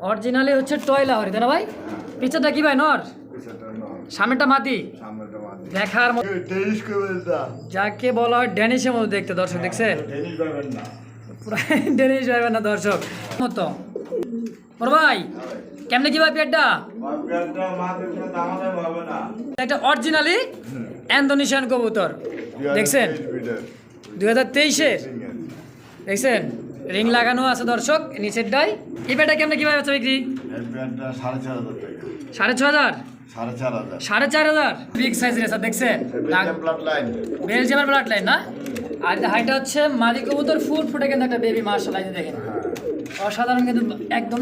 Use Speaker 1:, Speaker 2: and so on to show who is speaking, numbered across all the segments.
Speaker 1: Originally হচ্ছে টয়লা হরি তাই না ভাই? পিছাটা কি ভাই নর? সামনেটা মাটি? দেখার যাকে বলা হয় ড্যানিশের মতো দেখতে দর্শক
Speaker 2: না।
Speaker 1: ড্যানিশ যাবে না দর্শক। মতো। বড় ভাই কেমনে কি ভাই পেটটা একটা অরিজিনালি ইন্দোনেশিয়ান কবুতর দেখছেন? দুই হাজার তেইশের দেখছেন? রিং লাগানো আছে দর্শক নিচের ডাই। এই পেটা কেমনে কীভাবে বেচা বিক্রি?
Speaker 2: সাড়ে
Speaker 1: ছ হাজার?
Speaker 2: সাড়ে চার হাজার।
Speaker 1: বিগ সাইজ রেসার দেখছেন? বেলজিয়ামের ব্লাড লাইন না? আর হাইটা হচ্ছে মাদি কবুতর ফুট ফুটে কিন্তু একটা বেবি মার্শাল যে দেখেন। অসাধারণ কিন্তু একদম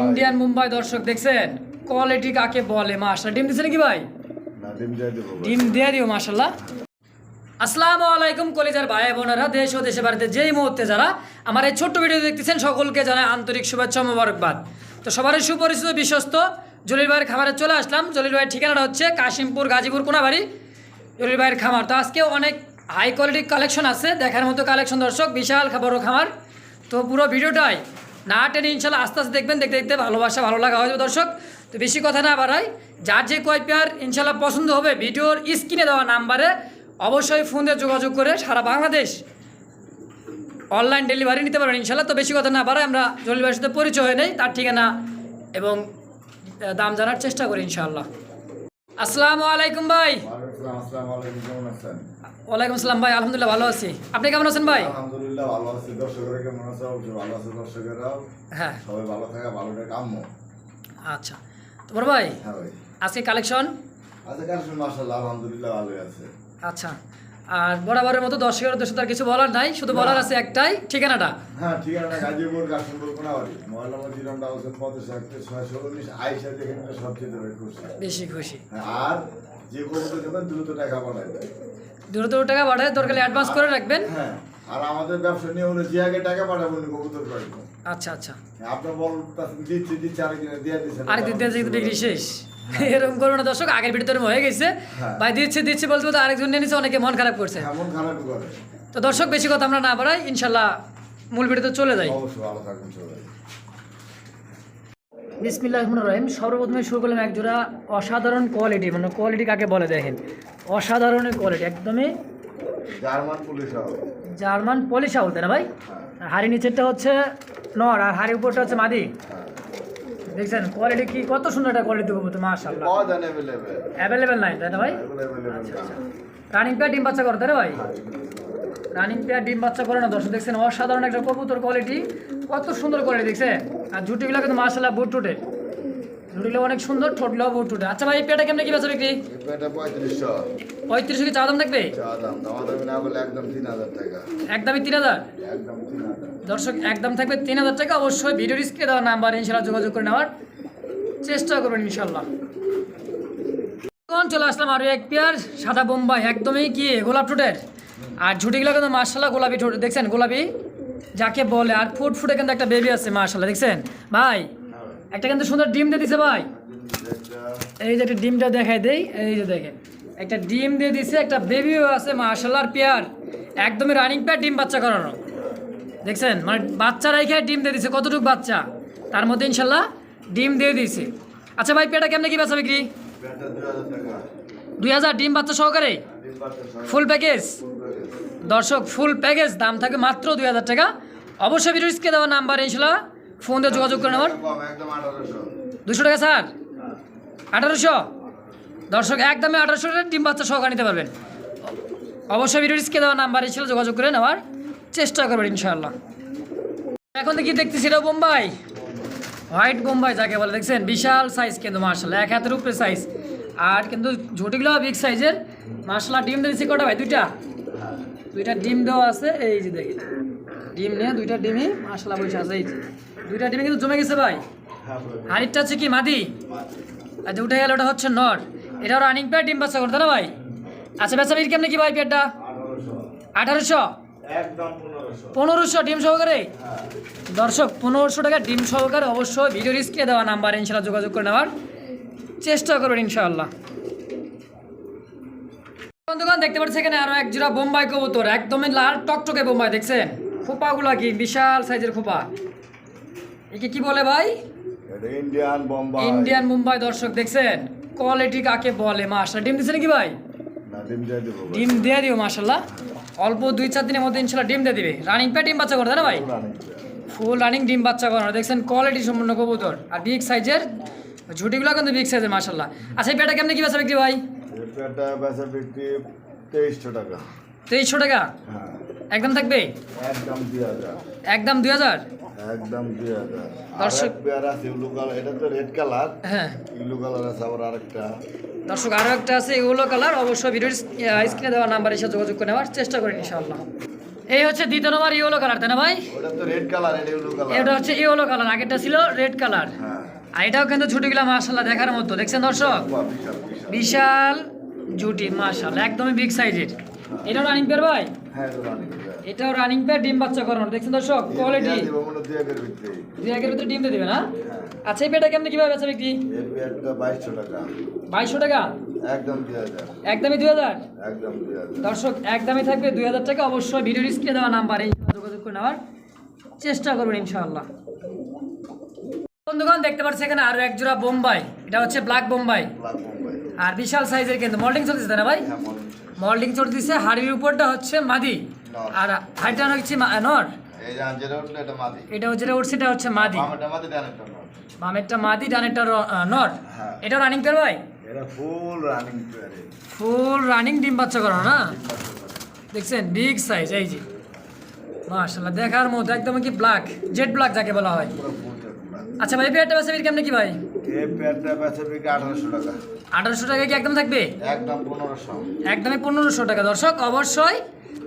Speaker 1: ইন্ডিয়ান মুম্বাই দর্শক দেখছেন? কোয়ালিটি কাকে বলে মার্শাল ডিম দিচ্ছে নাকি ভাই?
Speaker 2: না ডিম দিয়ে
Speaker 1: ডিম দিয়ে দিও মার্শাল্লাহ আসসালামু আলাইকুম কলিজার ভাই বোনেরা, দেশ ও দেশে বাড়িতে যেই মুহূর্তে যারা আমার এই ছোট্ট ভিডিও দেখতেছেন, সকলকে জানাই আন্তরিক শুভেচ্ছা মোবারকবাদ। তো সবারই সুপরিচিত বিশ্বস্ত জলিল ভাইয়ের খামারে চলে আসলাম। জলিল ভাইয়ের ঠিকানাটা হচ্ছে কাশিমপুর গাজীপুর কোনাবাড়ি। জলিল ভাইয়ের খামার, তো আজকে অনেক হাই কোয়ালিটির কালেকশন আছে, দেখার মতো কালেকশন দর্শক, বিশাল বড় খামার। তো পুরো ভিডিওটাই না টেনে ইনশাল্লাহ আস্তে আস্তে দেখবেন, দেখতে দেখতে ভালোবাসা ভালো লাগা হয়ে যাবে দর্শক। তো বেশি কথা না বাড়াই, যার যে কয় পেয়ার ইনশাল্লাহ পছন্দ হবে, ভিডিওর স্ক্রিনে দেওয়া নাম্বারে অবশ্যই ফোন দিয়ে যোগাযোগ করে সারা বাংলাদেশ অনলাইন ডেলিভারি নিতে পারবেন ইনশাল্লাহ। তো বেশি কথা না বাড়াই আমরা জলিল ভাইয়ের সাথে পরিচয় হয়ে নেই তার ঠিকানা এবং দাম জানার চেষ্টা করি ইনশাল্লাহ আসসালামু আলাইকুম ভাই।
Speaker 2: ওয়ালাইকুম আসসালাম
Speaker 1: ভাই আলহামদুলিল্লাহ ভালো আছি। আপনি কেমন আছেন ভাই?
Speaker 2: আলহামদুলিল্লাহ ভালো আছি। দর্শকেরা কেমন আছে? ভালো আছে দর্শকেরাও।
Speaker 1: হ্যাঁ।
Speaker 2: সবাই ভালো থাকা ভালোটা কাম্য
Speaker 1: আচ্ছা। তো বড় ভাই
Speaker 2: হ্যাঁ ভাই।
Speaker 1: আজকে কালেকশন
Speaker 2: আচ্ছা কারণ মাসাল্লাহ আলহামদুলিল্লাহ ভালোই আছে।
Speaker 1: আচ্ছা। আর বরাবরের মতো দর্শকের উদ্দেশ্যে তো আর কিছু বলার নাই শুধু বলার আছে একটাই ঠিকানাটা?
Speaker 2: হ্যাঁ ঠিক আছে গাজীপুর কোনাবাড়ি। আমরা ছয় ষোলো উনিশ আইসা যেখানে সবচেয়ে খুশি।
Speaker 1: বেশি খুশি।
Speaker 2: হ্যাঁ, আর যে কবুতর দেবেন দ্রুত টাকা পাঠাই দেয়।
Speaker 1: দূর দূর টাকা বাড়ায় দরকার অ্যাডভান্স করে রাখবেন।
Speaker 2: হ্যাঁ আর আমাদের ব্যবসা নিয়ে হলো যে আগে টাকা পাঠাবো উনি কবুতর পাঠাবো
Speaker 1: আচ্ছা আচ্ছা।
Speaker 2: আপনার বল দিচ্ছি দিচ্ছি আরেকদিনে দিয়ে দিচ্ছে।
Speaker 1: আরেক দিন দিয়ে বিক্রি শেষ। এরকম করব না দর্শক আগের ভিডিও তোর হয়ে গেছে।
Speaker 2: হ্যাঁ।
Speaker 1: ভাই দিচ্ছে দিচ্ছে বলতে বলতে আরেকজন নিয়ে নিচ্ছে অনেকে মন খারাপ করছে।
Speaker 2: করে।
Speaker 1: তো দর্শক বেশি কথা আমরা না বাড়াই ইনশাল্লাহ মূল ভিডিওতে চলে যাই। বিসমিল্লাহ রহমান রহিম। সর্বপ্রথমে শুরু করলাম এক জোড়া অসাধারণ কোয়ালিটি মানে কোয়ালিটি কাকে বলে দেখেন? অসাধারণের কোয়ালিটি একদমই
Speaker 2: জার্মান পুলিশ
Speaker 1: জার্মান পলিশ তাই না ভাই?
Speaker 2: হ্যাঁ।
Speaker 1: হাড়ি নিচেরটা হচ্ছে নর আর হাড়ি উপরটা হচ্ছে মাদি।
Speaker 2: হ্যাঁ।
Speaker 1: দেখছেন কোয়ালিটি কি কত সুন্দর একটা কোয়ালিটি কবুতর মাশাআল্লাহ
Speaker 2: পাওয়া যায় অ্যাভেলেবেল
Speaker 1: অ্যাভেলেবেল নাই তাই না ভাই রানিং পেয়ার ডিম বাচ্চা করে তাই ভাই রানিং পেয়ার ডিম বাচ্চা করে না দর্শক দেখছেন অসাধারণ একটা কবুতর কোয়ালিটি কত সুন্দর কোয়ালিটি দেখছে আর জুটিগুলো কিন্তু মাশাআল্লাহ বুট টুটে জুটিগুলো অনেক সুন্দর ঠোঁটগুলো বুট টুটে আচ্ছা ভাই এই পেয়ারটা কেমনে কি বেচা বিক্রি
Speaker 2: এটা পঁয়ত্রিশশো
Speaker 1: পঁয়ত্রিশ কি চা দাম থাকবে
Speaker 2: চা দাম দামা না বলে একদম তিন হাজার টাকা
Speaker 1: একদমই তিন হাজার
Speaker 2: একদম তিন হাজার
Speaker 1: দর্শক, একদম থাকবে তিন হাজার টাকা। অবশ্যই ভিডিও রিস্কে দেওয়ার নাম্বার ইনশাল্লাহ যোগাযোগ করে নেওয়ার চেষ্টা করবেন ইনশাল্লাহ চলে আসলাম আরও এক পেয়ার, সাদা বোম্বাই, একদমই কি গোলাপ ঠোঁটের। আর ঝুটিগুলো কিন্তু মার্শাল্লাহ গোলাপি ঠোঁট, দেখছেন? গোলাপি যাকে বলে, আর ফুট ফুটে কিন্তু একটা বেবি আছে মার্শাল্লাহ দেখছেন? ভাই, একটা কিন্তু সুন্দর ডিম দিয়ে দিছে, ভাই। এই যে একটা ডিমটা দেখাই দেই, এই যে দেখেন। একটা ডিম দিয়ে দিছে, একটা বেবিও আছে মার্শাল্লাহ পেয়ার। একদমই রানিং পেয়ার ডিম বাচ্চা করানো। দেখছেন? মানে বাচ্চা রেখে ডিম দিয়ে দিছে, কতটুকু বাচ্চা? তার মধ্যে ইনশাল্লাহ ডিম দিয়ে দিয়েছে আচ্ছা ভাই পেয়ারটা কেমনে কি বেচা বিক্রি?
Speaker 2: দুই হাজার
Speaker 1: ডিম বাচ্চা সহকারে? ফুল প্যাকেজ দর্শক ফুল প্যাকেজ দাম থাকে মাত্র দুই হাজার টাকা। অবশ্যই ভিডিও স্ক্রিনে দেওয়া নাম্বার ইনশাল্লাহ ফোন দিয়ে যোগাযোগ করে নেওয়ার দুশো টাকা, স্যার? আঠারোশো? দর্শক একদমে আঠারোশো টাকা ডিম বাচ্চা সহকারে নিতে পারবেন। অবশ্যই ভিডিও স্ক্রিনে দেওয়া নাম্বার ছিল যোগাযোগ করে নেওয়ার চেষ্টা করবেন ইনশাআল্লাহ। এখন দেখি দেখতেছি এটা বোম্বাই। হোয়াইট বোম্বাই যাকে বলে, দেখছেন? বিশাল সাইজ কিন্তু মার্শাল্লাহ এক হাতের উপরে সাইজ আর কিন্তু ঝুটিগুলো বিগ সাইজের মার্শাল্লাহ ডিম দিয়েছি কটা ভাই? দুইটা। দুইটা ডিম দেওয়া আছে। এই যে দেখি ডিম নিয়ে দুইটা ডিমই মার্শাল্লাহ বসে আছে। এই যে। দুইটা ডিমে কিন্তু জমে গেছে ভাই। হাড়িটা হচ্ছে কি? মাদি। আর যে উঠে গেল, ওটা হচ্ছে নট এটা রানিং পেয়ার ডিম বাচ্চা করতে না ভাই? আচ্ছা বেচা বিক্রি কেমনি কি ভাই পেয়ারটা
Speaker 2: আঠারোশো। পনেরোশো।
Speaker 1: ডিম সহকারে? দর্শক পনেরোশো টাকা ডিম সহকারে অবশ্যই ভিডিও রিস্কে দেওয়া নাম্বার ইনশাল্লাহ যোগাযোগ করে নেওয়ার চেষ্টা করবেন ইনশাআল্লাহ। বন্ধুগণ দেখতে পাচ্ছি এখানে আরও এক জোড়া বোম্বাই কবুতর একদমই লাল টকটকে বোম্বাই দেখছেন? খোপাগুলো কি বিশাল সাইজের খোপা? একে কি বলে ভাই?
Speaker 2: ইন্ডিয়ান বোম্বাই
Speaker 1: ইন্ডিয়ান মুম্বাই দর্শক দেখছেন? কোয়ালিটি কাকে বলে? মাশাল্লাহ ডিম দিছে নাকি ভাই?
Speaker 2: না ডিম দিয়ে দেবো।
Speaker 1: ডিম দিয়ে দিও মাশাল্লাহ অল্প দুই চার দিনের মধ্যে ইনশাল্লাহ ডিম দিয়ে দিবে। রানিং পে ডিম বাচ্চা করে তাই না ভাই? ফুল রানিং ডিম বাচ্চা করানো দেখছেন কোয়ালিটি সম্পূর্ণ কবুতর। আর বিগ সাইজের ঝুটিগুলো কিন্তু বিগ সাইজের মাশাল্লাহ আচ্ছা এই পেটা কেমনে কি বেচা বিক্রি ভাই?
Speaker 2: তেইশশো টাকা।
Speaker 1: তেইশশো টাকা?
Speaker 2: হ্যাঁ।
Speaker 1: একদম থাকবে?
Speaker 2: একদম দুই হাজার।
Speaker 1: একদম দুই হাজার? দর্শক-
Speaker 2: দর্শক পেয়ার আছে ইউলু কালার এটা তো রেড কালার
Speaker 1: হ্যাঁ।
Speaker 2: ইউলু কালার আছে আবার আরেকটা।
Speaker 1: দর্শক আরও একটা আছে এগুলো কালার। অবশ্যই ভিডিওর স্ক্রিনে দেওয়া নাম্বার এসে যোগাযোগ করে নেওয়ার চেষ্টা করেন ইনশাআল্লাহ। এই হচ্ছে দ্বিতীয় নম্বর ইয়েলো কালার তাই না ভাই?
Speaker 2: ওটা তো রেড কালার এটা ইউলু কালার।
Speaker 1: এটা হচ্ছে ইয়েলো কালার আগেরটা ছিল রেড কালার।
Speaker 2: হ্যাঁ।
Speaker 1: আর এটাও কিন্তু ছুটিগুলো মাশাল্লাহ দেখার মতো দেখছেন দর্শক?
Speaker 2: বিশাল
Speaker 1: জুটি মাশাল্লাহ একদমই বিগ সাইজের এটাও রানিং পেয়ার ভাই?
Speaker 2: হ্যাঁ এটা।
Speaker 1: এটাও রানিং পেয়ার ডিম বাচ্চা করানো। দেখছেন দর্শক কোয়ালিটি
Speaker 2: হয় দুই একের ভিতরে।
Speaker 1: ডিম দিয়ে দিবে না?
Speaker 2: হ্যাঁ।
Speaker 1: আচ্ছা এই পেটা কেমনি কীভাবে বেচা বিক্রি?
Speaker 2: পেয়ারটা বাইশশো টাকা।
Speaker 1: বাইশশো টাকা?
Speaker 2: একদম দুই হাজার।
Speaker 1: একদমই দুই হাজার?
Speaker 2: একদম
Speaker 1: দর্শক একদমই থাকবে দুই হাজার টাকা। অবশ্যই ভিডিও স্ক্রিনে দেওয়া নাম্বারে যোগাযোগ করে নেওয়ার চেষ্টা করবেন ইনশাআল্লাহ। বন্ধুগণ দেখতে পাচ্ছি এখানে আরও এক জোড়া বোম্বাই। এটা হচ্ছে ব্ল্যাক বোম্বাই। আর বিশাল সাইজের কিন্তু। মল্টিং চলতেছে না ভাই?
Speaker 2: হ্যাঁ।
Speaker 1: মল্টিং চলতেছে। হাড়ির উপরটা হচ্ছে মাদি। আর হাইটা হচ্ছে নর?
Speaker 2: এটা মাদি।
Speaker 1: এটা হচ্ছে উঠছে এটা হচ্ছে মাদি।
Speaker 2: বামেরটা মাদি ডানেরটা নর। হ্যাঁ।
Speaker 1: এটা রানিং পেয়ার ভাই?
Speaker 2: এটা ফুল রানিং
Speaker 1: ফুল রানিং ডিম বাচ্চা করো না? দেখছেন বিগ সাইজ এই যে। মাশাআল্লাহ দেখার মতো একদম কি ব্ল্যাক জেড ব্ল্যাক যাকে বলা হয়। আচ্ছা ভাই পেয়ারটা বিক্রি কেমনে কি ভাই?
Speaker 2: আঠারোশো টাকা।
Speaker 1: কি একদম থাকবে?
Speaker 2: একদম পনেরোশো।
Speaker 1: একদমই পনেরোশো টাকা। দর্শক অবশ্যই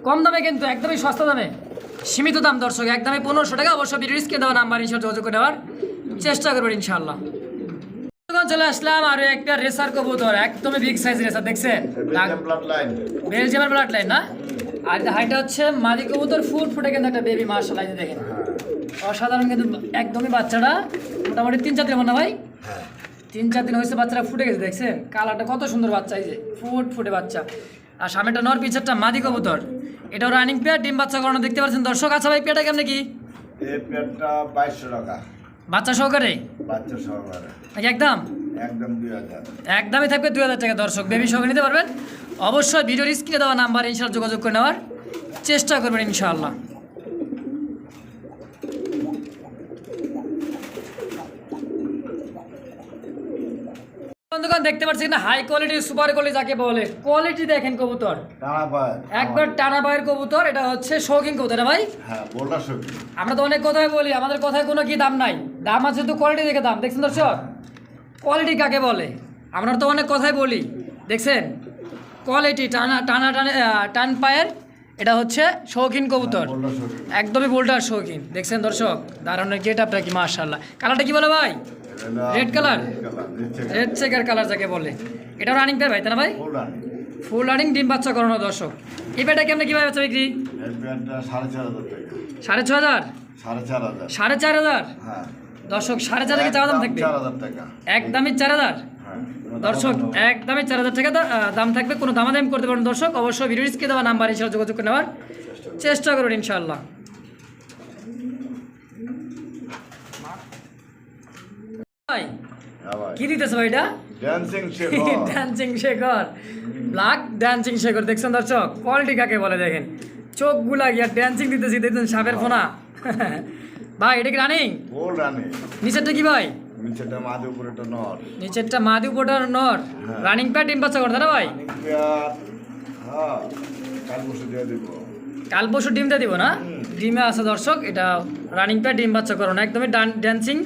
Speaker 1: কম দামে কিন্তু একদমই সস্তা দামে। সীমিত দাম দর্শক একদমই পনেরোশো টাকা। অবশ্যই স্ক্রিনে দেওয়া নাম্বার হিসেবে যোগাযোগ করে নেওয়ার চেষ্টা করবেন ইনশাআল্লাহ। বন্ধুগণ, চলে আসলাম আর একটা রেসার কবুতর একদমই বিগ সাইজ রেসার দেখছেন? বেলজিয়ামের ব্লাড লাইন না? আর হাইটা হচ্ছে মাদি কবুতর ফুট ফুটে কিন্তু একটা বেবি মার্শাল এই দেখেন। অসাধারণ কিন্তু একদমই বাচ্চাটা। মোটামুটি তিন চার দিন মনে হয় ভাই?
Speaker 2: হ্যাঁ।
Speaker 1: তিন চার দিন হয়েছে বাচ্চারা ফুটে গেছে দেখছেন? কালারটা কত সুন্দর বাচ্চা এই যে ফুট ফুটে বাচ্চা। আর সামনেটা নর পিছেরটা মাদি কবুতর। এটাও রানিং পেয়ার ডিম বাচ্চা করানো দেখতে পাচ্ছেন দর্শক আচ্ছা ভাই পেয়ারটা কেমনে কি?
Speaker 2: এই পেয়ারটা বাইশশো টাকা।
Speaker 1: বাচ্চা সহকারে?
Speaker 2: বাচ্চা সহকারে।
Speaker 1: একদম?
Speaker 2: একদম দুই হাজার।
Speaker 1: একদমই থাকবে দুই হাজার টাকা দর্শক। বেবি সহকারে নিতে পারবেন। অবশ্যই ভিডিওর স্ক্রিনে দেওয়া নাম্বার ইনশাল্লাহ যোগাযোগ করে নেওয়ার চেষ্টা করবেন ইনশাআল্লাহ বন্ধুগণ দেখতে পাচ্ছি না হাই কোয়ালিটির সুপার কোয়ালিটি যাকে বলে। কোয়ালিটি দেখেন কবুতর। একবার টানা বাইয়ের কবুতর এটা হচ্ছে শৌখিন কবুতর না ভাই?
Speaker 2: হ্যাঁ
Speaker 1: আমরা তো অনেক কথাই বলি আমাদের কথায় কোনো কি দাম নাই। দাম আছে তো কোয়ালিটি দেখে দাম দেখছেন দর্শক? কোয়ালিটি কাকে বলে? আমরা তো অনেক কথাই বলি দেখছেন? কোয়ালিটি টানা টানা টানে টান পায়ের এটা হচ্ছে শৌখিন কবুতর। একদমই বোল্টার শৌখিন দেখছেন দর্শক? দাঁড়ানোর গেট আপটা কি মার্শাল্লাহ কালারটা কি বলে ভাই? Red color? Red checker colour যাকে বলে। এটা রানিং পেয়ার ভাই তাই না ভাই?
Speaker 2: ফুল রানিং
Speaker 1: ডিম বাচ্চা করানো দর্শক। এই পেটা কেমনে কীভাবে বাচ্চা বিক্রি?
Speaker 2: সাড়ে হাজার
Speaker 1: ছ হাজার?
Speaker 2: সাড়ে চার হাজার।
Speaker 1: হাজার?
Speaker 2: হ্যাঁ।
Speaker 1: দর্শক সাড়ে চার থেকে চাওয়া দাম থাকবে?
Speaker 2: হাজার
Speaker 1: একদমই চার হাজার?
Speaker 2: হ্যাঁ
Speaker 1: দর্শক একদমই চার হাজার টাকা দাম থাকবে। কোনো দামাদামি করতে পারেন দর্শক। অবশ্যই ভিডিও স্ক্রিনে দেওয়া নাম্বার হিসেবে যোগাযোগ করে নেওয়ার চেষ্টা করুন ইনশাআল্লাহ। ভাই?
Speaker 2: হ্যাঁ
Speaker 1: কি দিতেছে ভাই এটা?
Speaker 2: Dancing Sheikh
Speaker 1: dancing Shekhar black dancing Shekhar দেখছেন দর্শক? কোয়ালিটি কাকে বলে দেখেন? চোখগুলা গিয়া ড্যান্সিং দিতেছি দেখছেন সাপের ফোনা? ভাই এটা কি রানিং নিচেরটা কি ভাই?
Speaker 2: নর।
Speaker 1: নিচেরটা মাদি উপরটার নর।
Speaker 2: হ্যাঁ।
Speaker 1: রানিং প্যাড ডিম বাচ্চা করতে না ভাই?
Speaker 2: হ্যাঁ। কাল বসে দিয়ে দিব।
Speaker 1: কাল পরশু ডিমটা দিব না? ডিমে আছে দর্শক এটা রানিং প্যাড ডিম বাচ্চা করো না? একদমই ড্যান্সিং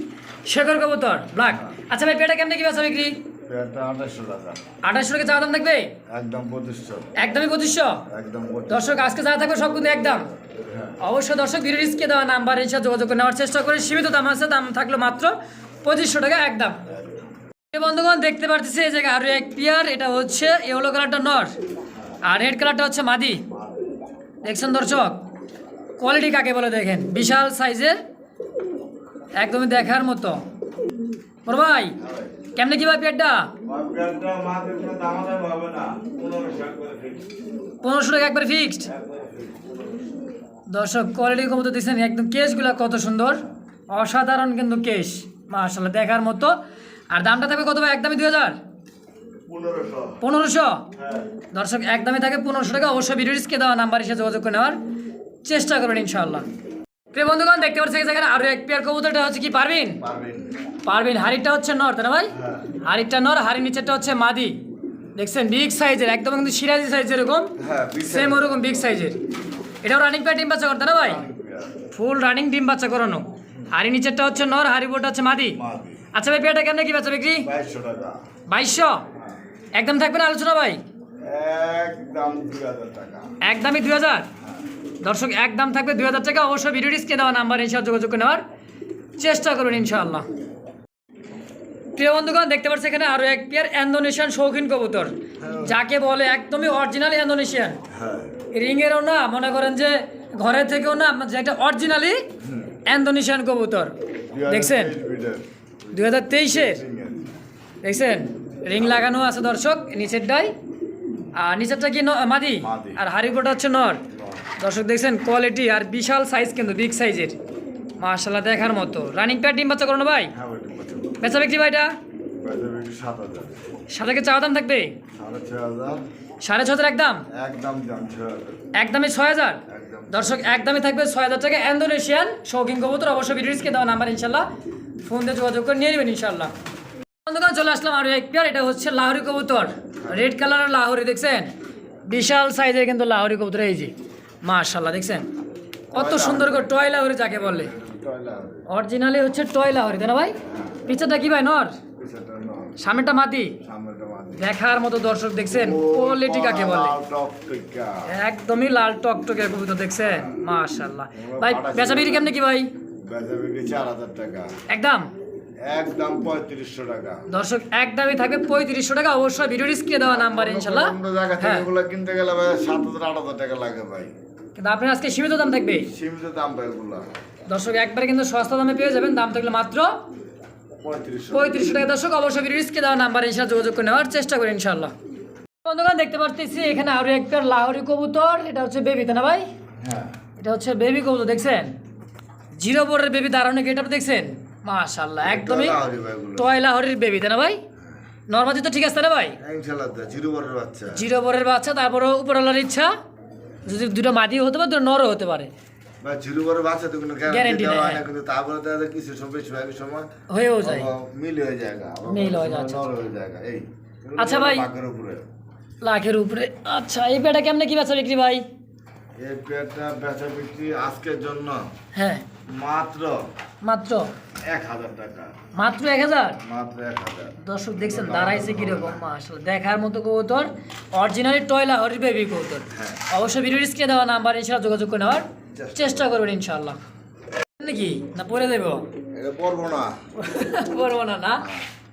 Speaker 1: শেখর কবুতর ব্ল্যাক আচ্ছা ভাই পেটা কেমনে কি বাচ্চা বিক্রি?
Speaker 2: আঠাশশো টাকা।
Speaker 1: চা দাম থাকবে?
Speaker 2: একদম পঁচিশশো।
Speaker 1: একদমই পঁচিশশো?
Speaker 2: একদম
Speaker 1: দর্শক আজকে যা থাকবে সব কিন্তু একদম।
Speaker 2: হ্যাঁ।
Speaker 1: অবশ্যই দর্শক ভিডিও রিস্কে দেওয়া নাম্বার যোগাযোগ করে নেওয়ার চেষ্টা করে সীমিত দাম আছে দাম থাকল মাত্র পঁচিশশো টাকা একদম। বন্ধুগণ দেখতে পাচ্ছি এই জায়গায় আরও এক পিয়ার এটা হচ্ছে ইয়েলো কালারটা নর আর রেড কালারটা হচ্ছে মাদি। দেখছেন দর্শক? কোয়ালিটি কাকে বলে দেখেন? বিশাল সাইজের একদমই দেখার মতো। বড় ভাই কেমনে কি ভাই
Speaker 2: না পনেরোশো
Speaker 1: টাকা একবারে ফিক্সড দর্শক কোয়ালিটি কমতো দিচ্ছেন একদম কেসগুলো কত সুন্দর। অসাধারণ কিন্তু কেশ মাশাল্লাহ দেখার মতো। আর দামটা থাকবে কত ভাই একদমই দুই হাজার?
Speaker 2: পনেরোশো। হ্যাঁ।
Speaker 1: দর্শক একদমই থাকে পনেরোশো টাকা। অবশ্যই ভিডিওটিসকে দেওয়া নাম্বার হিসেবে যোগাযোগ করে নেওয়ার চেষ্টা করবেন ইনশাআল্লাহ। প্রিয় বন্ধুগণ দেখতে পাচ্ছি এখানে আরও এক পেয়ার কবুতরটা হচ্ছে কি পারবিন
Speaker 2: পারবেন
Speaker 1: হাড়িটা হচ্ছে নর তাই না ভাই?
Speaker 2: হ্যাঁ।
Speaker 1: হাড়িটা নর হাড়ি নিচেরটা হচ্ছে মাদি। দেখছেন বিগ সাইজের একদম কিন্তু সিরাজি সাইজের এরকম?
Speaker 2: হ্যাঁ
Speaker 1: সেম ওরকম বিগ সাইজের এটাও রানিং প্যাড ডিম বাচ্চা করতে না ভাই? ফুল রানিং ডিম বাচ্চা করানো। হাড়ি নিচেরটা হচ্ছে নর হাড়ি বোটা হচ্ছে মাদি। আচ্ছা ভাই পেয়ারটা কেমনে কি বাচ্চা বিক্রি?
Speaker 2: বাইশশো
Speaker 1: বাইশশো? একদম থাকবে না আলোচনা ভাই? একদমই দুই হাজার? দর্শক একদম থাকবে দুই হাজার টাকা। অবশ্যই ভিডিও ডিসকে দেওয়া নাম্বার ইনশাল্লাহ যোগাযোগ নেওয়ার চেষ্টা করুন ইনশাআল্লাহ। প্রিয় বন্ধুগণ দেখতে পাচ্ছি এখানে আরও এক পেয়ার ইন্দোনেশিয়ান শৌখিন কবুতর। যাকে বলে একদমই অরিজিনাল ইন্দোনেশিয়ান
Speaker 2: হ্যাঁ।
Speaker 1: রিংয়েরও না মনে করেন যে ঘরে থেকেও না যেটা অরিজিনালি ইন্দোনেশিয়ান কবুতর। দেখছেন? দুই হাজার তেইশের দেখছেন? রিং লাগানো আছে দর্শক নিচেরটাই। আর নিচেরটা কি মাদি। আর হারিবোটা হচ্ছে নর। দর্শক দেখছেন কোয়ালিটি আর বিশাল সাইজ কিন্তু বিগ সাইজের মার্শাল্লাহ দেখার মতো। রানিং প্যাড ডিম বাচ্চা করো না ভাই?
Speaker 2: হ্যাঁ
Speaker 1: বেচা বিক্রি
Speaker 2: বিক্রি সাত
Speaker 1: চাওয়া দাম থাকবে?
Speaker 2: সাড়ে ছয় হাজার।
Speaker 1: ছ হাজার একদম? একদমই ছয় হাজার? দর্শক একদমই থাকবে ছয় হাজার টাকা। ইন্দোনেশিয়ান শৌখিন কবুতর অবশ্যই ভিডিওসকে দেওয়া নাম্বার ইনশাল্লাহ ফোন দিয়ে যোগাযোগ করে নিয়ে নেবেন ইনশাল্লাহ বন্ধুগণ চলে আসলাম আরও এক পেয়ার এটা হচ্ছে লাহোরি কবুতর। রেড কালারের লাহোরি দেখছেন? বিশাল সাইজের কিন্তু লাহোরি কবুতর এই যে। মাশাল্লাহ দেখছেন? কত সুন্দর করে টয় লাহোরি যাকে বলে। অরিজিনালি হচ্ছে টয় লাহোরি তাই না ভাই? পিছাটা কি ভাই নর? সামনেটা মাটি?
Speaker 2: মাদি
Speaker 1: দেখার মতো দর্শক দেখছেন কোয়ালিটি কাকে বলে? একদমই লাল টকটকে কবুতর দেখছেন? মাশাল্লাহ ভাই বেচা বিক্রি কেমনে কি ভাই? একদম?
Speaker 2: একদম পঁয়ত্রিশশো টাকা
Speaker 1: দর্শক একদমই থাকবে পঁয়ত্রিশশো টাকা। অবশ্যই ভিডিও রিস্কে দেওয়া নাম্বার ইনশাল্লাহ হ্যাঁ।
Speaker 2: এগুলো কিনতে গেলে ভাই সাত হাজার আট হাজার টাকা লাগে ভাই।
Speaker 1: কিন্তু আপনার আজকে সীমিত দাম থাকবে?
Speaker 2: সীমিত দাম
Speaker 1: দর্শক একবারে কিন্তু সস্তা দামে পেয়ে যাবেন। দাম থাকলে মাত্র
Speaker 2: পঁয়ত্রিশশো।
Speaker 1: টাকা। দর্শক অবশ্যই রিস্কে দেওয়া নাম্বার ইনশাল্লাহ যোগাযোগ করে নেওয়ার চেষ্টা করি ইনশাল্লাহ বন্ধুগণ দেখতে পাচ্ছি এখানে আরও একটা লাহোরি কবুতর। এটা হচ্ছে বেবি তাই না ভাই?
Speaker 2: হ্যাঁ।
Speaker 1: এটা হচ্ছে বেবি কবুতর দেখছেন? জিরো বোর্ডের বেবি দাঁড়ানো গেট দেখছেন? মাশাল্লাহ একদমই টয় লাহোরির বেবি তাই না ভাই? নর্মাদি তো ঠিক আছে না ভাই?
Speaker 2: জিরো বড়ের বাচ্চা।
Speaker 1: জিরো বোর্ডের বাচ্চা তারপরও উপরওয়ালার ইচ্ছা। যদি দুটো মাটি হতে পারে দুটো নরও হতে পারে।
Speaker 2: বা বাচ্চা তো কোনো গ্যারান্টি দেওয়া হয়। কিন্তু তারপরে দেখা কিছু সময় বেশিরভাগ সময়
Speaker 1: হয়েও যায়।
Speaker 2: মিল হয়ে যায়
Speaker 1: মিল হয়ে
Speaker 2: সময় নর হয়ে যায় এই।
Speaker 1: আচ্ছা ভাই।
Speaker 2: উপরে।
Speaker 1: লাখের উপরে। আচ্ছা এই পেটা কেমনে কি বাচ্চা বিক্রি ভাই?
Speaker 2: এই পেটটা বেচা বিক্রি আজকের জন্য
Speaker 1: হ্যাঁ।
Speaker 2: মাত্র
Speaker 1: মাত্র?
Speaker 2: এক হাজার টাকা।
Speaker 1: মাত্র এক হাজার?
Speaker 2: মাত্র এক হাজার।
Speaker 1: দর্শক দেখছেন দাঁড়াইছে কীরকম আসলে দেখার মতো কবুতর অরিজিনালি টয়লা হরির বেবি কবুতর।
Speaker 2: হ্যাঁ।
Speaker 1: অবশ্যই ভিডিও স্ক্রিনে দেওয়া নাম্বার ইনশাল্লাহ যোগাযোগ করে নেওয়ার
Speaker 2: চেষ্টা।
Speaker 1: করবেন ইনশাল্লাহ নাকি? না পরে দেবো।
Speaker 2: পড়ব না।
Speaker 1: করব না না?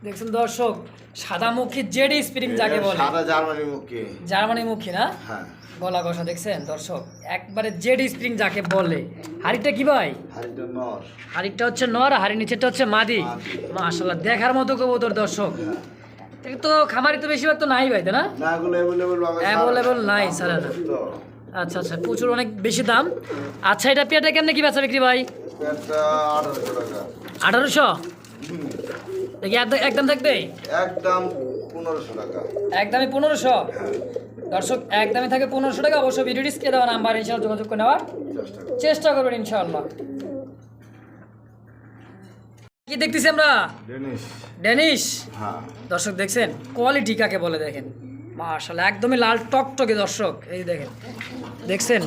Speaker 1: দেখছেন দর্শক সাদা মুখী জেডি স্প্রিং যাকে বলে।
Speaker 2: সাদা জার্মানি মুখে।
Speaker 1: জার্মানি মুখী না?
Speaker 2: হ্যাঁ।
Speaker 1: গলা ঘষা দেখছেন দর্শক একবারে জেডি স্প্রিং যাকে বলে। হাড়িটা কি ভাই?
Speaker 2: হাড়িটা
Speaker 1: হচ্ছে নর হাড়ি নিচেটা হচ্ছে মাদি। মাশাল্লাহ দেখার মতো কবুতর দর্শক। তো খামারি তো বেশিরভাগ তো নাই ভাই তাই না?
Speaker 2: অ্যাভেলেবল
Speaker 1: নাই, ছাড়া না। আচ্ছা আচ্ছা প্রচুর অনেক বেশি দাম। আচ্ছা এটা পেয়ারটা কেমনে কি বেচা বিক্রি ভাই?
Speaker 2: আঠারোশো
Speaker 1: একদম- থাকবে
Speaker 2: একদম পনেরোশো টাকা।
Speaker 1: একদমই পনেরোশো? দর্শক একদমই থাকে পনেরোশো টাকা। অবশ্যই ভিডিও ডিসকে দেওয়া নাম্বার ইনশাল্লাহ যোগাযোগ করে নেওয়ার
Speaker 2: চেষ্টা
Speaker 1: করবেন ইনশাল্লাহ কি দেখতেছি আমরা?
Speaker 2: হ্যাঁ।
Speaker 1: দর্শক দেখছেন? কোয়ালিটি কাকে বলে দেখেন? মার্শাল একদমই লাল টকটকে দর্শক এই দেখেন। দেখছেন?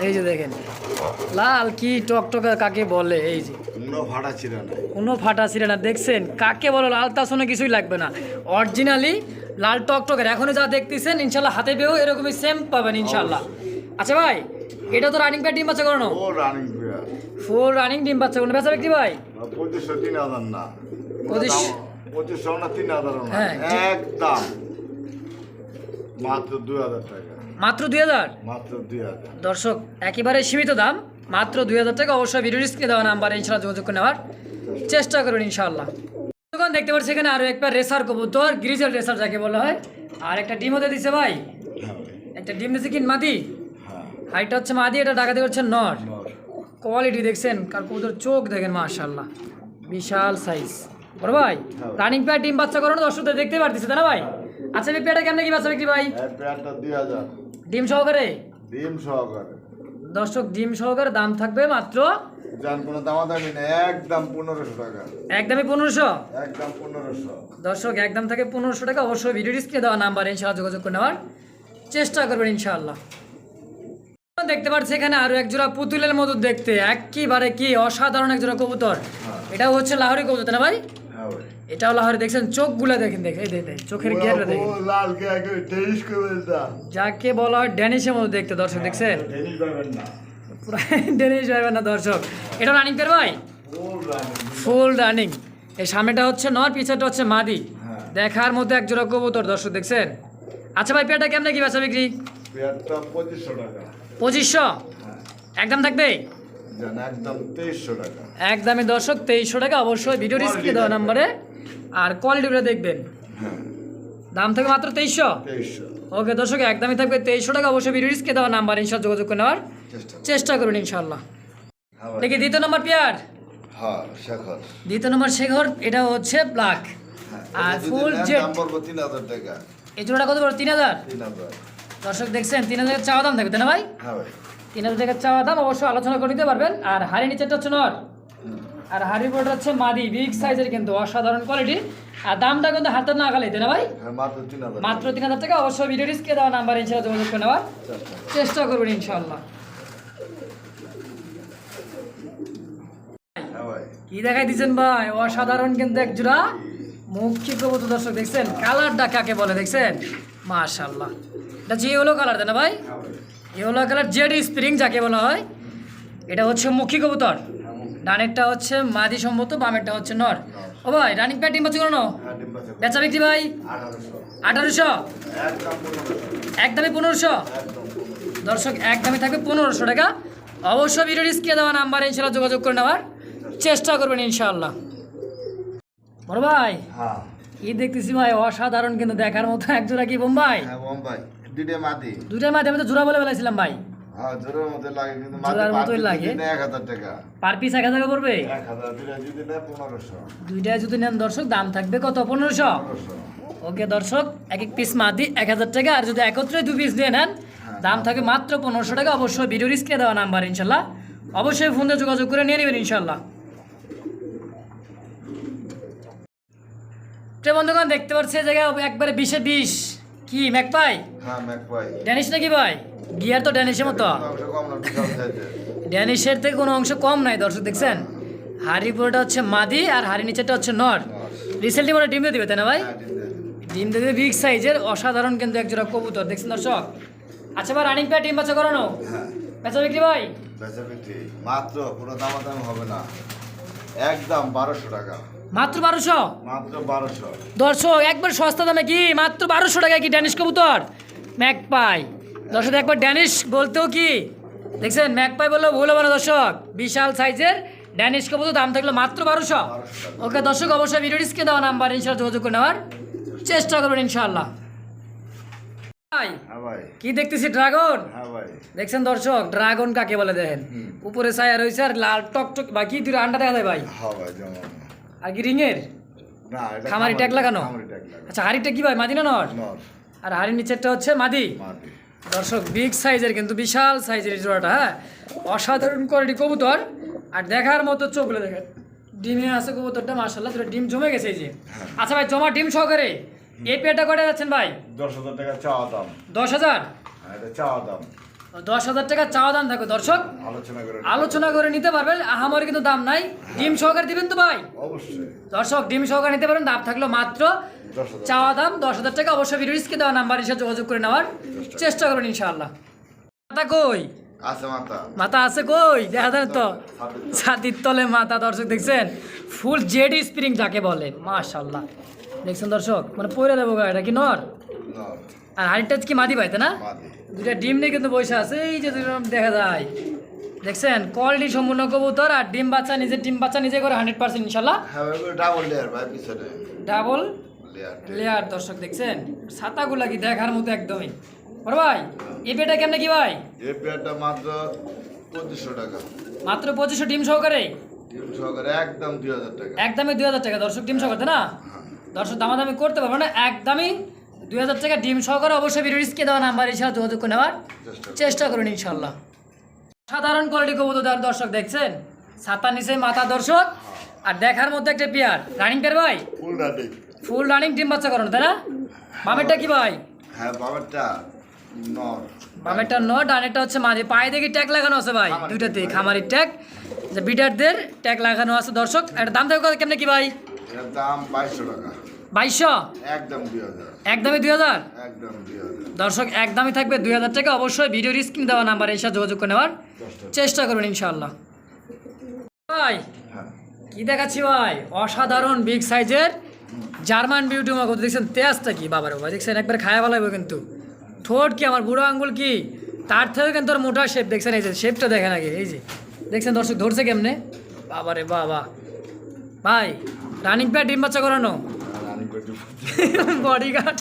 Speaker 1: এই যে দেখেন লাল কি টকটকে কাকে বলে এই যে।
Speaker 2: কোনো ভাড়া ছিল না।
Speaker 1: কোনো ফাটা ছিল না দেখছেন? কাকে বলো লাল তাসনে কিছুই লাগবে না। অরিজিনালি লাল টকটকের এখনই যা দেখতেছেন ইনশাল্লাহ হাতে পেয়েও এরকমই সেম পাবেন ইনশাল্লাহ। আচ্ছা ভাই এটা তো রানিং প্যাড ডিম বাচ্চা করানো। ফুল রানিং ডিম বাচ্চা কোনো বেচা বিক্রি ভাই?
Speaker 2: পঁচিশশো তিন হাজার না।
Speaker 1: পঁচিশ-
Speaker 2: পঁচিশশো না তিন হাজার
Speaker 1: হ্যাঁ,
Speaker 2: একদম। মাত্র দুই হাজার টাকা।
Speaker 1: মাত্র দুই হাজার?
Speaker 2: মাত্র দুই হাজার।
Speaker 1: দর্শক একেবারে সীমিত দাম। মাত্র দুই হাজার টাকা। অবশ্যই ভিডিও স্ক্রিনে দেওয়া নাম্বার ইনশাল্লাহ যোগাযোগ করে নেওয়ার চেষ্টা করুন ইনশাল্লাহ দোকান দেখতে পাচ্ছি এখানে আরও একটা রেসার কবুতর গ্রিজেল রেসার যাকে বলা হয়। আর একটা ডিম দিয়ে দিছে ভাই।
Speaker 2: হ্যাঁ
Speaker 1: একটা ডিম দিছে কিন মাদি?
Speaker 2: হ্যাঁ।
Speaker 1: হাইটটা হচ্ছে মাদি এটা ডাকাতি করছে নর। কোয়ালিটি দেখছেন কার কবুতর চোখ দেখেন মাশাল্লাহ বিশাল সাইজ। বড় ভাই রানিং পেয়ার ডিম বাচ্চা করানো দর্শকদের দেখতে পারতেছে তাই না ভাই? আচ্ছা এই পেয়ারটা কেমন কি বাচ্চা বিক্রি ভাই?
Speaker 2: এই পেয়ারটা দুই হাজার।
Speaker 1: ডিম সহকারে?
Speaker 2: ডিম সহকারে।
Speaker 1: দর্শক ডিম সহকারে দাম থাকবে মাত্র
Speaker 2: যার কোনো দামাদামি নেই একদম পনেরোশো টাকা।
Speaker 1: একদমই পনেরোশো?
Speaker 2: একদম পনেরোশো।
Speaker 1: দর্শক একদম থাকে পনেরোশো টাকা অবশ্যই ভিডিও ডিসপ্লে দেওয়া নাম্বার ইনশাআল্লাহ যোগাযোগ করে নেওয়ার চেষ্টা করবেন ইনশাআল্লাহ। দেখতে পাচ্ছি এখানে আরও এক জোড়া পুতুলের মতো দেখতে একেবারে কি অসাধারণ এক জোড়া কবুতর। এটাও হচ্ছে লাহোরি কবুতর না
Speaker 2: হ্যাঁ ভাই?
Speaker 1: এটাও লাহোরি দেখছেন চোখগুলো দেখেন দেখে এই দেখে চোখের গিয়ারটা দেখেন।
Speaker 2: লাল
Speaker 1: যাকে বলা হয় ড্যানিশের মতো দেখতে দর্শক দেখছেন? পুরো ড্যানিশ যাবে না দর্শক। এটা রানিং পের ভাই?
Speaker 2: ফুল রানিং
Speaker 1: এই সামনেটা হচ্ছে নর পিছাটা হচ্ছে মাদি।
Speaker 2: হ্যাঁ।
Speaker 1: দেখার মতো এক জোড়া কবুতর দর্শক দেখছেন? আচ্ছা ভাই পেয়ারটা কেমনে কি বেচা বিক্রি?
Speaker 2: পঁচিশশো টাকা। হ্যাঁ।
Speaker 1: একদম থাকবে?
Speaker 2: একদম
Speaker 1: একদমই দর্শক তেইশশো টাকা। অবশ্যই ভিডিও ডিসপ্লে দেওয়া নাম্বারে আর কোয়ালিটিগুলো দেখবেন।
Speaker 2: হ্যাঁ।
Speaker 1: দাম থাকবে মাত্র তেইশশো? ওকে দর্শক একদমই থাকবে তেইশশো টাকা। অবশ্যই ডিসপ্লে দেওয়া নাম্বার ইনশাল্লাহ যোগাযোগ করে নেওয়ার
Speaker 2: চেষ্টা
Speaker 1: করুন ইনশাল্লাহ। দেখি দ্বিতীয় নম্বর পেয়ার।
Speaker 2: হ্যাঁ
Speaker 1: দ্বিতীয় নম্বর শেখর এটা হচ্ছে ব্ল্যাক আর
Speaker 2: হাজার টাকা।
Speaker 1: এই জোড়াটা কত বড়? তিন হাজার? দর্শক দেখছেন তিন হাজার চাওয়া দাম থাকবে তাই না ভাই?
Speaker 2: হ্যাঁ
Speaker 1: তিন হাজার টাকার চাওয়া দাম অবশ্যই আলোচনা করে নিতে পারবেন। আর হাড়ি নিচেরটা হচ্ছে নর। আর হাড়ি বোর্ড হচ্ছে মাদি বিগ সাইজের কিন্তু অসাধারণ কোয়ালিটি আর দামটা কিন্তু হাতের না তাই না ভাই?
Speaker 2: হ্যাঁ মাত্র তিন হাজার
Speaker 1: টাকা। অবশ্যই ভিডিও ডিসকে দেওয়া নাম্বার ইনশাল্লাহ যোগাযোগ করে নেওয়ার
Speaker 2: চেষ্টা করো।
Speaker 1: চেষ্টা করবেন ইনশাল্লাহ
Speaker 2: হ্যাঁ
Speaker 1: কি দেখাই দিচ্ছেন ভাই? অসাধারণ কিন্তু এক জোড়া মুখ্য কবুতর। দর্শক দেখছেন? কালারটা কাকে বলে দেখছেন? মাশাল্লাহ এটা যে হলো কালার তাই না ভাই?
Speaker 2: হ্যাঁ ভাই।
Speaker 1: ইয়েলো কালার জেড স্প্রিং যাকে বলা হয়। এটা হচ্ছে মুখী কবুতর। ডানেরটা হচ্ছে মাদি সম্ভবত বামেরটা হচ্ছে নর। ও ভাই রানিং প্যাটিং বাচ্চা কোনো?
Speaker 2: হ্যাঁ ডিম
Speaker 1: বেচা বিক্রি ভাই?
Speaker 2: আঠারোশো।
Speaker 1: একদমই পনেরোশো? দর্শক একদমই থাকবে পনেরোশো টাকা। অবশ্যই ভিডিও রিস্কে দেওয়া নাম্বার ইনশাল্লাহ যোগাযোগ করে নেওয়ার চেষ্টা করবেন ইনশাল্লাহ। বড় ভাই
Speaker 2: হ্যাঁ।
Speaker 1: কি দেখতেছি ভাই? অসাধারণ কিন্তু দেখার মতো এক জোড়া কি বোম্বাই?
Speaker 2: হ্যাঁ বোম্বাই। দুইটা মাটি
Speaker 1: দুটার মাধ্যমে তো জোড়া বলে বেলাইছিলাম ভাই।
Speaker 2: হ্যাঁ জোরের মধ্যে লাগে কিন্তু
Speaker 1: জোড়ার মতোই লাগে।
Speaker 2: লাগে এক হাজার টাকা।
Speaker 1: পার পিস এক হাজার করে পড়বে?
Speaker 2: এক হাজার দুইটা যদি পনেরোশো।
Speaker 1: নেন দর্শক দাম থাকবে কত? পনেরোশো? ওকে দর্শক এক এক পিস মাদি এক হাজার টাকা আর যদি একত্রে দু পিস দিয়ে নেন দাম থাকবে মাত্র পনেরোশো টাকা। অবশ্যই ভিডিও রিস্কে দেওয়া নাম্বার ইনশাল্লাহ। অবশ্যই ফোন দিয়ে যোগাযোগ করে নিয়ে নেবেন ইনশাল্লাহ। বন্ধুগণ দেখতে পাচ্ছি এই জায়গায় একবারে বিশে বিশ কি ম্যাক পাই
Speaker 2: হ্যাঁ ম্যাকপাই।
Speaker 1: ড্যানিশ নাকি ভাই? গিয়ার তো ড্যানিশের মতো। ড্যানিশের থেকে কোনো অংশ কম নাই দর্শক দেখছেন? হাড়ি পুরোটা হচ্ছে মাদি আর হাড়ি নিচেটা হচ্ছে নর। রিসেন্টলি মনে ডিম দিয়ে দিবে তাই না ভাই?
Speaker 2: হ্যাঁ ডিম দিয়ে।
Speaker 1: দেবে। বিগ সাইজের অসাধারণ কিন্তু এক জোড়া কবুতর দেখছেন দর্শক? আচ্ছা ভাই রানিং প্যাট ডিম বাচ্চা করানো?
Speaker 2: হ্যাঁ।
Speaker 1: বেচা বিক্রি ভাই?
Speaker 2: বেচা বিক্রি মাত্র কোনো দামাদাম হবে না। একদম বারোশো টাকা।
Speaker 1: মাত্র বারোশো?
Speaker 2: মাত্র বারোশো।
Speaker 1: দর্শক একবার সস্তা দামে কি? মাত্র বারোশো টাকা কি ড্যানিশ কবুতর? ম্যাক পাই। দর্শক একবার ড্যানিশ বলতেও কি? দেখছেন ম্যাক পাই বললেও ভুল হবে না দর্শক। বিশাল সাইজের ড্যানিশ কবুতর দাম থাকল মাত্র বারোশো। ওকে দর্শক অবশ্যই ভিডিও ডিসকে দেওয়া নাম্বার ইনশাল্লাহ যোগাযোগ করে নেওয়ার চেষ্টা করবেন ইনশাল্লাহ ভাই
Speaker 2: হ্যাঁ
Speaker 1: কি দেখতেছি ড্রাগন?
Speaker 2: হ্যাঁ
Speaker 1: দেখছেন দর্শক ড্রাগন কাকে বলে দেখেন? উপরে ছায়া রয়েছে আর লাল টক টক বা কি দুটো আন্ডা দেখা যায় ভাই?
Speaker 2: হ্যাঁ
Speaker 1: আর কি রিঙের খামারি ট্যাগ লাগানো? আচ্ছা হাড়িটা কি ভাই মাদি না নর? আর হাড়ির নিচেরটা হচ্ছে মাদি। দর্শক বিগ সাইজের কিন্তু বিশাল সাইজের এই জোড়াটা হ্যাঁ? অসাধারণ কোয়ালিটি কবুতর। আর দেখার মতো চোখগুলো দেখেন। ডিমে আছে কবুতরটা মার্শাল্লাহ দুটো ডিম জমে গেছে এই যে। আচ্ছা ভাই জমা ডিম সহকারে? এই পেটা কটা যাচ্ছেন ভাই?
Speaker 2: দশ হাজার টাকা চাওয়া দাম।
Speaker 1: দশ হাজার?
Speaker 2: হ্যাঁ চাওয়া দাম।
Speaker 1: দশ হাজার টাকা চাওয়া দাম থাকো দর্শক।
Speaker 2: আলোচনা করে
Speaker 1: নিতে পারবেন। আহামরি কিন্তু দাম নাই। ডিম সহকারে দিবেন তো ভাই?
Speaker 2: অবশ্যই।
Speaker 1: দর্শক ডিম সহকারে নিতে পারেন দাম থাকল মাত্র চাওয়া দাম দশ হাজার টাকা। অবশ্যই ভিডিও রিস্কে দেওয়া নাম্বার হিসেবে যোগাযোগ করে নেওয়ার চেষ্টা করবেন ইনশাআল্লাহ। মাথা কই?
Speaker 2: মাথা
Speaker 1: আছে কই? দেখা যায় তো। ছাতির তলে। মাথা দর্শক দেখছেন? ফুল জেডি স্প্রিং যাকে বলে। মাশাল্লাহ দেখছেন দর্শক? মানে পরে দেবো এটা কি নর? আর আরেকটা কি মাদি পাইতে না? দুটা ডিম নিয়ে কিন্তু বসে আছে। এই যে দেখা যায়। দেখছেন? কোয়ালিটি সম্পূর্ণ কবুতর আর ডিম বাচ্চা নিজের ডিম বাচ্চা নিজে করে হান্ড্রেড পার্সেন্ট ইনশাল্লাহ
Speaker 2: ডাবল
Speaker 1: ডাবল
Speaker 2: লেয়ার
Speaker 1: দর্শক দেখছেন? ছাতাগুলা কি দেখার মতো একদমই? বড় ভাই এই পেটা কেমনে কি ভাই?
Speaker 2: এই পেয়ারটা মাত্র পঁচিশশো টাকা।
Speaker 1: মাত্র পঁচিশশো ডিম সহকারে?
Speaker 2: ডিম সহকারে একদম দুই হাজার টাকা।
Speaker 1: একদমই দুই হাজার টাকা দর্শক ডিম সহকারে না?
Speaker 2: হ্যাঁ।
Speaker 1: দর্শক দামাদামি করতে পারব না একদমই দুই হাজার টাকা ডিম সহকারে অবশ্যই ভিডিও রিস্কে দেওয়া নাম্বার এছাড়া যোগাযোগ করে নেওয়ার
Speaker 2: চেষ্টা করুন।
Speaker 1: ইনশাল্লাহ সাধারণ কোয়ালিটি কবুতর দর্শক দেখছেন? ছাতা নিচে মাথা দর্শক। আর দেখার মধ্যে একটা পেয়ার রানিং পেয়ার ভাই?
Speaker 2: ফুল রাডি
Speaker 1: ফুল রানিং ডিম বাচ্চা করানো তাই না? বামেরটা কি ভাই?
Speaker 2: হ্যাঁ বাবারটা নর।
Speaker 1: বামেরটা ডানেরটা হচ্ছে মাঝে। পায়ে দেখি ট্যাগ লাগানো আছে ভাই দুইটাতে খামারির ট্যাগ যে বিটারদের ট্যাগ লাগানো আছে দর্শক। এটা দাম থাকবে কত কেমনে কি ভাই?
Speaker 2: এর দাম বাইশশো টাকা।
Speaker 1: বাইশশো?
Speaker 2: একদম দুই হাজার।
Speaker 1: একদমই দুই হাজার?
Speaker 2: একদম দুই হাজার।
Speaker 1: দর্শক একদমই থাকবে দুই হাজার টাকা। অবশ্যই স্ক্রিন দেওয়া নাম্বারে এসে যোগাযোগ করে নেওয়ার
Speaker 2: চেষ্টা
Speaker 1: করবেন ইনশাল্লাহ ভাই কি দেখাচ্ছি ভাই? অসাধারণ বিগ সাইজের জার্মান বিউটি মাগো দেখছেন? তেজটা কি? বাবার ভাই দেখছেন? একবার খায়া ভালো কিন্তু। ঠোঁট কি? আমার বুড়ো আঙ্গুল কি? তার থেকে কিন্তু ওর মোটা শেপ দেখছেন এই যে শেপটা দেখেন আগে এই যে। দেখছেন দর্শক ধরছে কেমনে? বাবারে বাবা। ভাই রানিং প্যাড ডিম বাচ্চা করানো?
Speaker 2: রানিং
Speaker 1: বডি গার্ড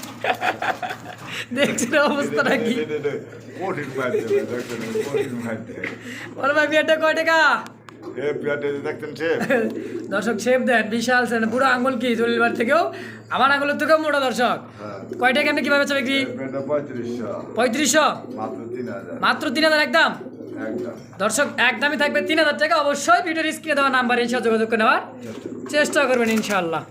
Speaker 1: দেখছেন অবস্থাটা কি? ওর ভাই বিয়েটা কয় টাকা? দর্শক শেপ দেন বিশাল সেন পুরো আঙ্গুল কি জলিল বার থেকেও? আমার আঙুলের থেকেও মোটা দর্শক।
Speaker 2: কয়টা
Speaker 1: কয় কীভাবে চাবে কি
Speaker 2: পঁয়ত্রিশশো। মাত্র তিন হাজার।
Speaker 1: একদম? দর্শক একদমই থাকবে তিন হাজার টাকা। অবশ্যই ভিডিওর স্ক্রিনে দেওয়া নাম্বার যোগাযোগ করে নেওয়ার চেষ্টা করবেন ইনশাআল্লাহ